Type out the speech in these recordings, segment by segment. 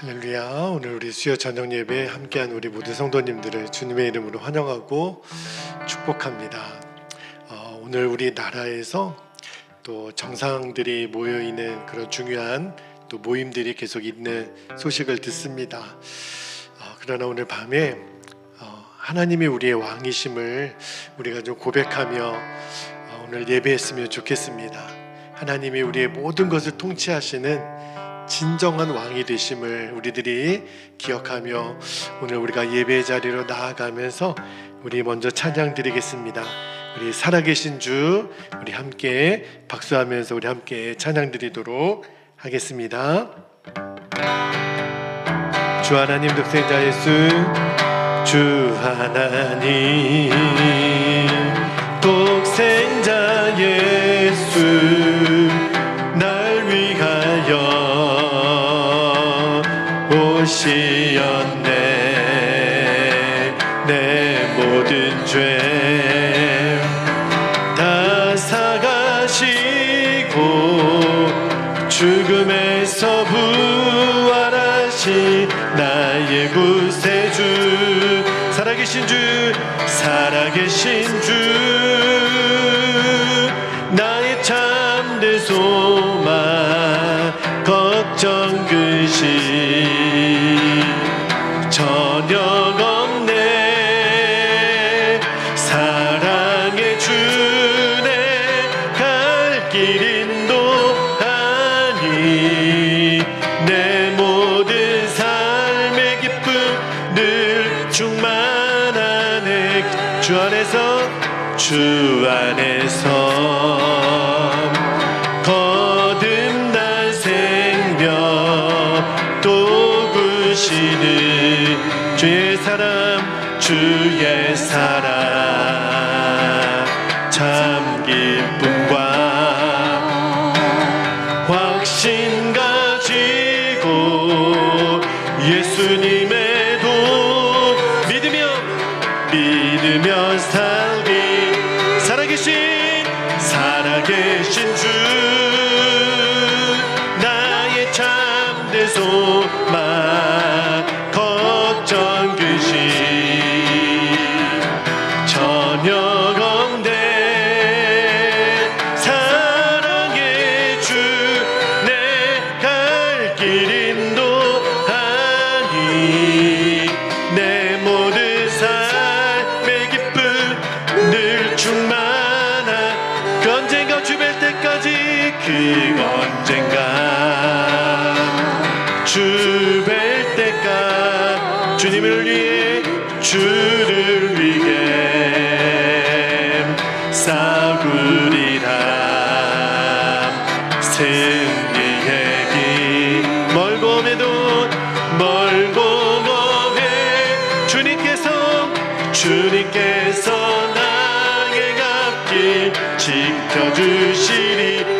할렐루야. 오늘 우리 수요 저녁 예배에 함께한 우리 모든 성도님들을 주님의 이름으로 환영하고 축복합니다. 어, 오늘 우리 나라에서 또 정상들이 모여 있는 그런 중요한 또 모임들이 계속 있는 소식을 듣습니다. 어, 그러나 오늘 밤에 어, 하나님이 우리의 왕이심을 우리가 좀 고백하며 어, 오늘 예배했으면 좋겠습니다. 하나님이 우리의 모든 것을 통치하시는 진정한 왕이 되심을 우리들이 기억하며 오늘 우리가 예배 자리로 나아가면서 우리 먼저 찬양 드리겠습니다. 우리 살아계신 주 우리 함께 박수하면서 우리 함께 찬양 드리도록 하겠습니다. 주 하나님 독생자 예수 주 하나님 독생자 예수 오시었네. 내 모든 죄 다 사가시고 죽음에서 부활하신 나의 구세주. 살아계신 주 살아계신 주 주의 사람 주의 사랑 지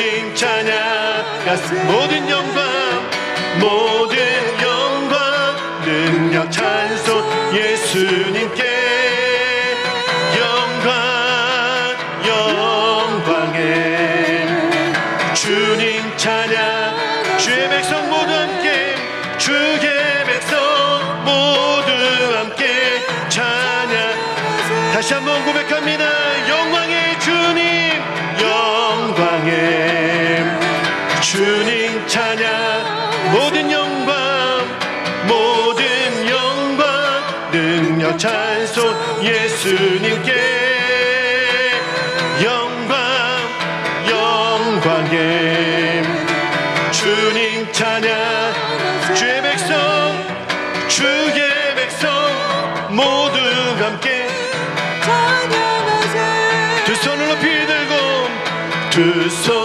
주님 찬양. 모든 영광 모든 영광. 능력 찬송 예수님 예수님께 영광 영광의 주님 찬양. 주의 백성 주의 백성 모두 함께. 두 손을 높이 들고 두손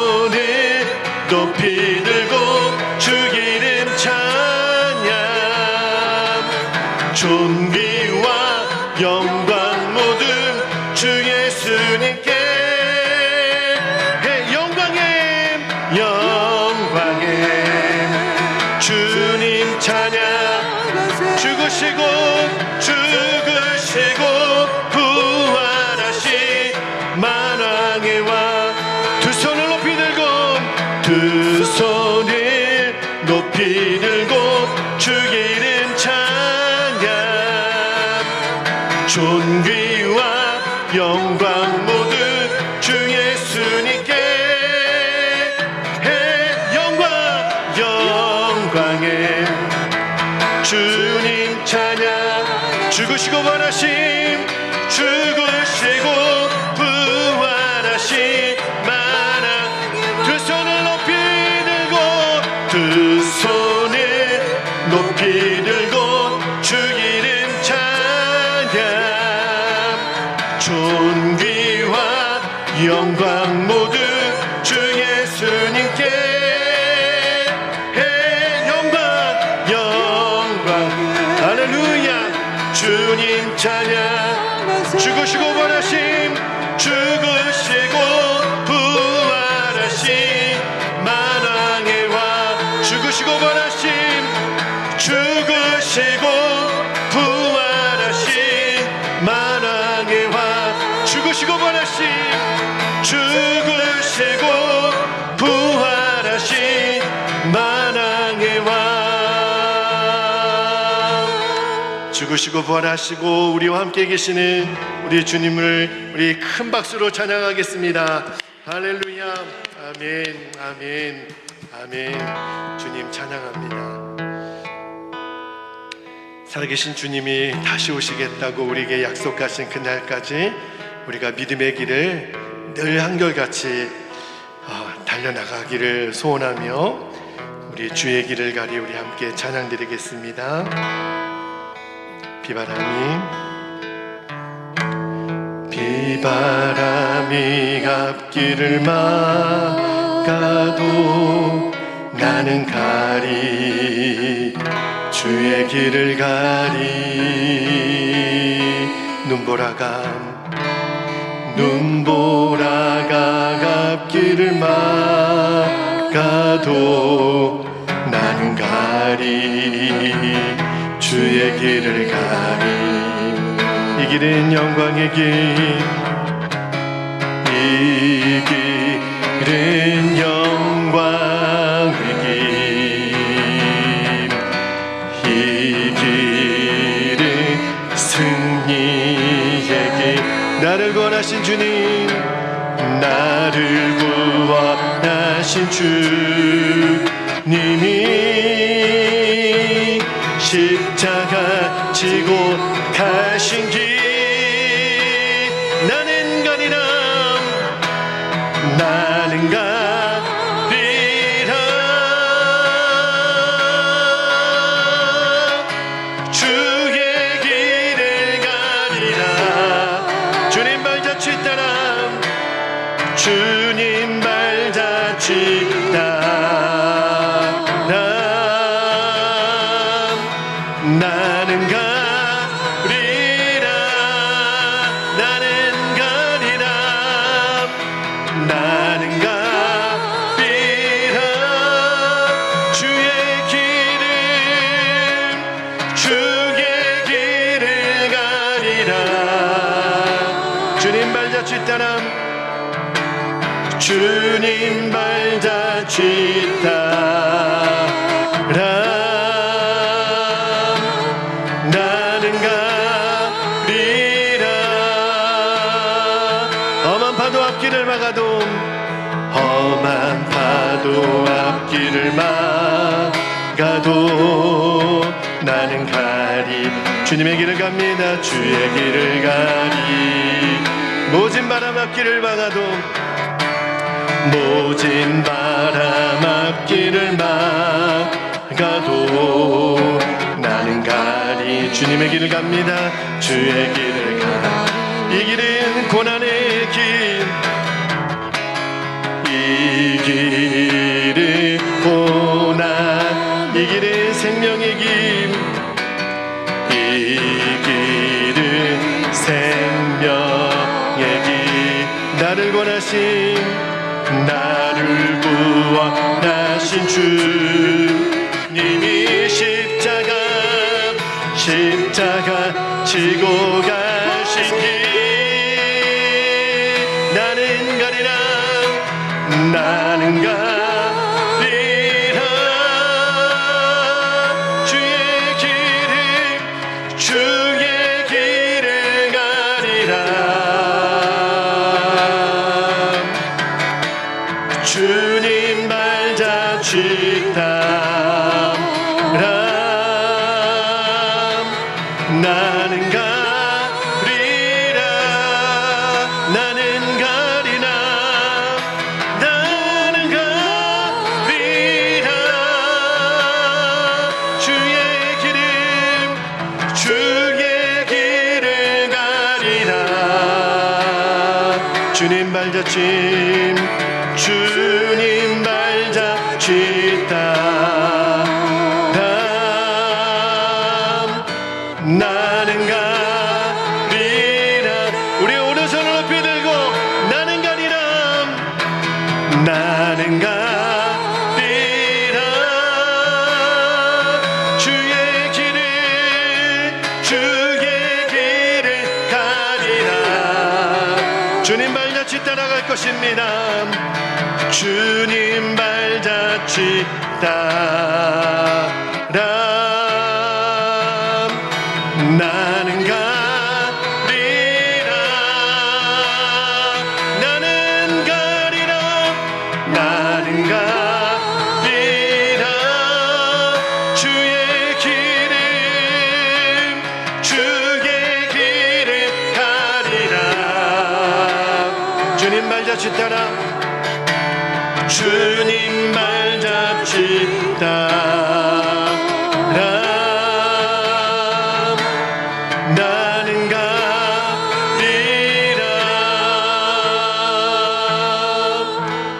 죽으시고 부활하심 죽으시고 부활하신 만왕 두 손을 높이 들고 두 손을 높이 들고 주 이름 찬양. 존귀와 영광 주 죽으시고 부활하시고 우리와 함께 계시는 우리 주님을 우리 큰 박수로 찬양하겠습니다. 할렐루야. 아멘. 아멘. 아멘. 주님 찬양합니다. 살아계신 주님이 다시 오시겠다고 우리에게 약속하신 그날까지 우리가 믿음의 길을 늘 한결같이 어, 달려나가기를 소원하며 우리 주의 길을 가리 우리 함께 찬양 드리겠습니다. 비바람이 비바람이 앞길을 막아도 나는 가리 주 주의 길을 가리. 눈보라가 눈보라가 앞길을 막아도 나는 가리 주의 길을 가리 이 길은 영광의 길이 길은 영광의 길, 이 길은 승리의 길. 나를 구원하신 주님, 나를 구원하신 주님이 십자가 지고 가신 길. 험한 파도 앞길을 막아도 나는 가리. 주님의 길을 갑니다. 주의 길을 가리. 모진 바람 앞길을 막아도 모진 바람 앞길을 막아도 나는 가리. 주님의 길을 갑니다. 주의 길을 가이 길은 고난의 길 이 길은 고난 이 길은 생명의 길. 이 길은 생명의 길. 나를 권하신 나를 구원하신 주님이 십자가 십자가 지고 가 나는 가리라 나는 가리라 나는 가리라. 주의 길을 주의 길을 가리라. 주님 발자취 것입니다. 주님 발자취 따 주님 가리라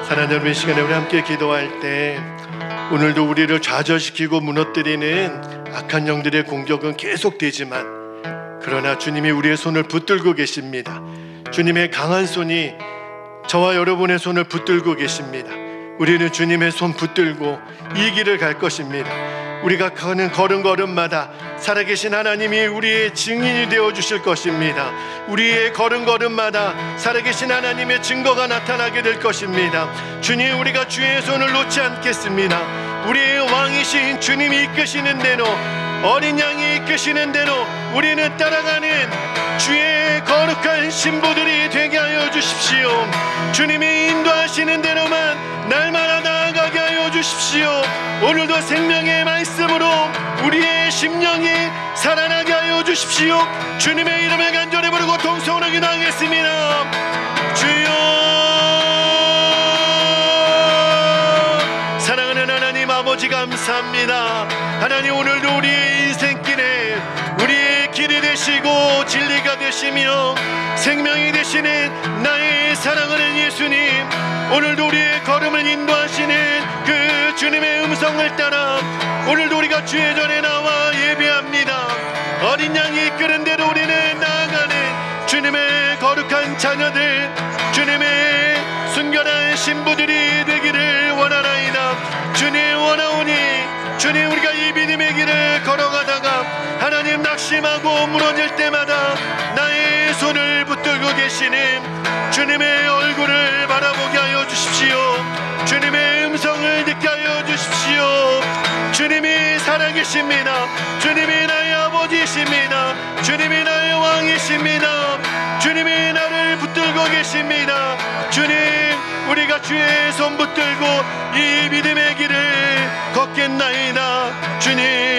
사랑하는 여러분 이 시간에 우리 함께 기도할 때 오늘도 우리를 좌절시키고 무너뜨리는 악한 영들의 공격은 계속되지만 그러나 주님이 우리의 손을 붙들고 계십니다. 주님의 강한 손이 저와 여러분의 손을 붙들고 계십니다. 우리는 주님의 손 붙들고 이 길을 갈 것입니다. 우리가 가는 걸음걸음마다 살아계신 하나님이 우리의 증인이 되어 주실 것입니다. 우리의 걸음걸음마다 살아계신 하나님의 증거가 나타나게 될 것입니다. 주님 우리가 주의 손을 놓지 않겠습니다. 우리의 왕이신 주님이 이끄시는 대로 어린 양이 이끄시는 대로 우리는 따라가는 주의 거룩한 신부들이 되게 하여 주십시오. 주님이 인도하시는 대로만 날마다 나아가게 하여 주십시오. 오늘도 생명의 말씀으로 우리의 심령이 살아나게 하여 주십시오. 주님의 이름을 간절히 부르고 동성으로 기도하겠습니다. 주여 사랑하는 하나님 아버지 감사합니다. 하나님 오늘도 우리의 인생 길에 우리의 길이 되시고 진리가 되시며 생명이 되시는 나의 사랑하는 예수님 오늘도 우리의 걸음을 인도하시는 그 주님의 음성을 따라 오늘도 우리가 주의 전에 나와 예배합니다. 어린 양이 이끄는 대로 우리는 나아가는 주님의 거룩한 자녀들 주님의 순결한 신부들이 되기를 주님 우리가 이 믿음의 길을 걸어가다가 하나님 낙심하고 무너질 때마다 나의 손을 붙들고 계시는 주님의 얼굴을 바라보게 하여 주십시오. 주님의 음성을 듣게 하여 주십시오. 주님이 살아계십니다. 주님이 나의 아버지이십니다. 주님이 나의 왕이십니다. 주님이 나를 붙들고 계십니다. 주님 우리가 주의 손 붙들고 이 믿음의 길을 걷겠나이 다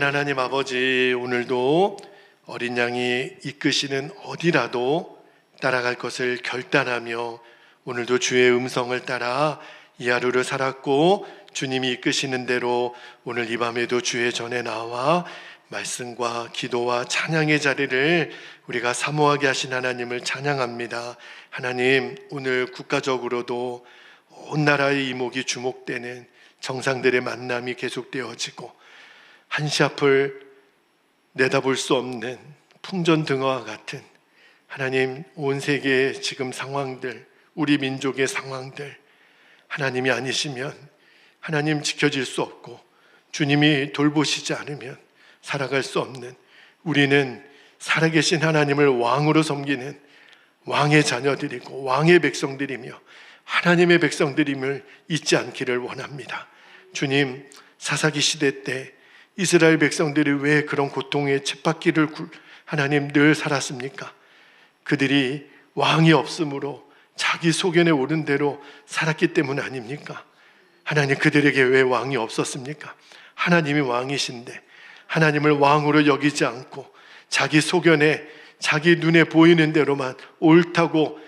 사랑하는 하나님 아버지 오늘도 어린 양이 이끄시는 어디라도 따라갈 것을 결단하며 오늘도 주의 음성을 따라 이 하루를 살았고 주님이 이끄시는 대로 오늘 이 밤에도 주의 전에 나와 말씀과 기도와 찬양의 자리를 우리가 사모하게 하신 하나님을 찬양합니다. 하나님 오늘 국가적으로도 온 나라의 이목이 주목되는 정상들의 만남이 계속되어지고 한시 앞을 내다볼 수 없는 풍전등화와 같은 하나님 온 세계의 지금 상황들, 우리 민족의 상황들 하나님이 아니시면 하나님 지켜질 수 없고 주님이 돌보시지 않으면 살아갈 수 없는 우리는 살아계신 하나님을 왕으로 섬기는 왕의 자녀들이고 왕의 백성들이며 하나님의 백성들임을 잊지 않기를 원합니다. 주님 사사기 시대 때 이스라엘 백성들이 왜 그런 고통의 쳇바퀴를 굴- 하나님 늘 살았습니까? 그들이 왕이 없으므로 자기 소견에 오른 대로 살았기 때문 아닙니까? 하나님 그들에게 왜 왕이 없었습니까? 하나님이 왕이신데 하나님을 왕으로 여기지 않고 자기 소견에 자기 눈에 보이는 대로만 옳다고